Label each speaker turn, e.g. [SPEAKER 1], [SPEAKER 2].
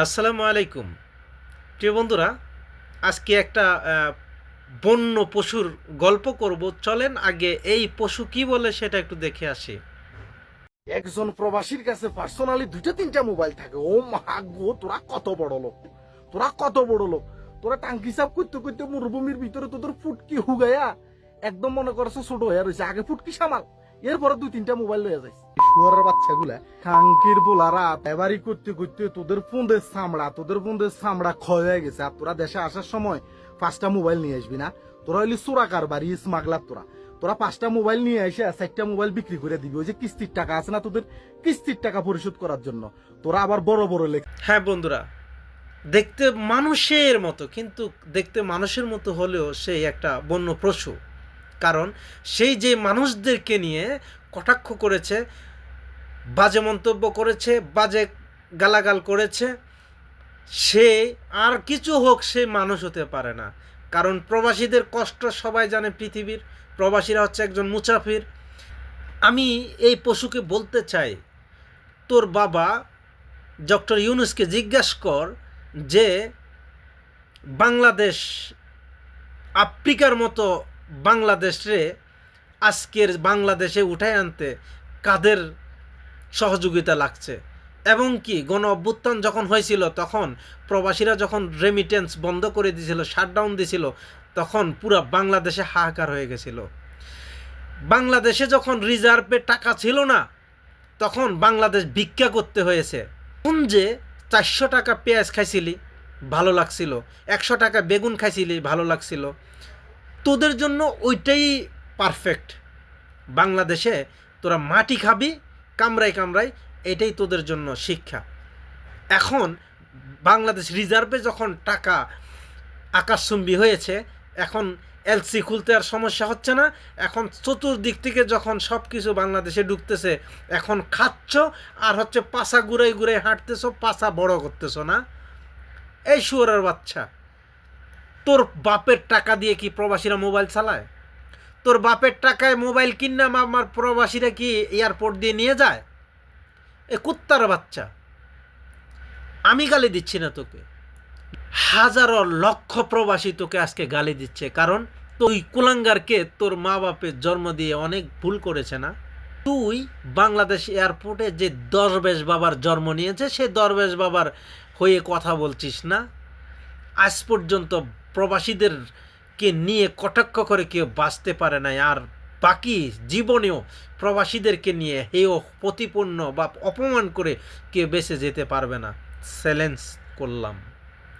[SPEAKER 1] আসসালামু আলাইকুম। প্রিয় বন্ধুরা, আজকে একটা বন্য পশুর গল্প করব। চলেন আগে এই পশু কি বলে সেটা একটু দেখে আসি।
[SPEAKER 2] একজন প্রবাসীর কাছে পার্সোনালি দুইটা, তিনটা মোবাইল থাকে। ও মা গো, তোরা কত বড় লোক। তোরা কত বড় লোক। তোরা টাঙ্কি সাপ করতে করতে মরুভূমির ভিতরে তোদের ফুটকি হুগাইয়া একদম মনে করছ ছোট হয়ে রয়েছে। আগে ফুটকি সামাল, এরপরে দুই, তিনটা মোবাইল লয়ে যাইছে শুয়ারের বাচ্চাগুলা কাঙ্কির বোলারা এবারই করতে করতে তোদের ফোনদের চামড়া, তোদের ফোনদের চামড়া ক্ষয় হয়ে গেছে। আর তোরা দেশে আসার সময় পাঁচটা মোবাইল নিয়ে আসবি না? তোরা হইলি চোরাকার বাড়ি স্মাগলার তোরা। তোরা পাঁচটা মোবাইল নিয়ে এসে চারটা মোবাইল বিক্রি করে দিবি। ওই যে কিস্তির টাকা আছে না তোদের? কিস্তির টাকা পরিশোধ করার জন্য। তোরা আবার বড় বড় লেখ
[SPEAKER 1] হ্যাঁ বন্ধুরা, দেখতে মানুষের মতো, কিন্তু দেখতে মানুষের মতো হলেও সেই একটা বন্য পশু। কারণ সেই যে মানুষদেরকে নিয়ে কটাক্ষ করেছে বাজে মন্তব্য করেছে, বাজে গালাগাল করেছে। সে আর কিছু হোক, সে মানুষ হতে পারে না। কারণ প্রবাসীদের কষ্ট সবাই জানে পৃথিবীর। প্রবাসীরা হচ্ছে একজন মুসাফির। আমি এই পশুকে বলতে চাই, তোর বাবা ডক্টর ইউনুসকে জিজ্ঞাসা কর যে, বাংলাদেশ, আফ্রিকার মতো বাংলাদেশে আজকের বাংলাদেশে উঠায় আনতে কাদের সহযোগিতা লাগছে। এবং কি, গণ অভ্যুত্থান যখন হয়েছিল, তখন প্রবাসীরা যখন রেমিটেন্স বন্ধ করে দিয়েছিল শাটডাউন দিয়েছিল তখন পুরো বাংলাদেশে হাহাকার হয়ে গেছিল। বাংলাদেশে যখন রিজার্ভে টাকা ছিল না, তখন বাংলাদেশ ভিক্ষা করতে হয়েছে। কোন যে চারশো টাকা পেঁয়াজ খাইছিলি, ভালো লাগছিল। একশো টাকা বেগুন খাইছিলি, ভালো লাগছিল। তোদের জন্য ওইটাই পারফেক্ট বাংলাদেশে তোরা মাটি খাবি কামড়াই কামড়াই এটাই তোদের জন্য শিক্ষা। এখন বাংলাদেশ রিজার্ভে যখন টাকা আকাশচুম্বী হয়েছে, এখন এলসি খুলতে আর সমস্যা হচ্ছে না। এখন চতুর্দিক থেকে যখন সব কিছু বাংলাদেশে ঢুকতেছে, এখন খাচ্ছ আর হচ্ছে পাশা ঘুরাই ঘুরাই হাঁটতেছো পাশা বড় করতেছো না? এই শুয়ারের বাচ্চা। তোর বাপের টাকা দিয়ে কি প্রবাসীরা মোবাইল চালায়? তোর বাপের টাকায় মোবাইল কিনা আমার প্রবাসীরা কি এয়ারপোর্ট দিয়ে নিয়ে যায়? এ কুত্তার বাচ্চা। আমি গালি দিচ্ছি না তোকে। হাজারো লক্ষ প্রবাসী তোকে আজকে গালি দিচ্ছে, কারণ তুই কুলাঙ্গারকে তোর মা বাপের জন্ম দিয়ে অনেক ভুল করেছে না? তুই বাংলাদেশ এয়ারপোর্টে যে দরবেশ বাবার জন্ম নিয়েছে, সে দরবেশ বাবার হয়ে কথা বলছিস না? আজ পর্যন্ত প্রবাসীদেরকে নিয়ে কটাক্ষ করে কেউ বাঁচতে পারে না আর বাকি জীবনেও প্রবাসীদেরকে নিয়ে হেয় প্রতিপন্ন বা অপমান করে কেউ বেঁচে যেতে পারবে না। চ্যালেঞ্জ করলাম।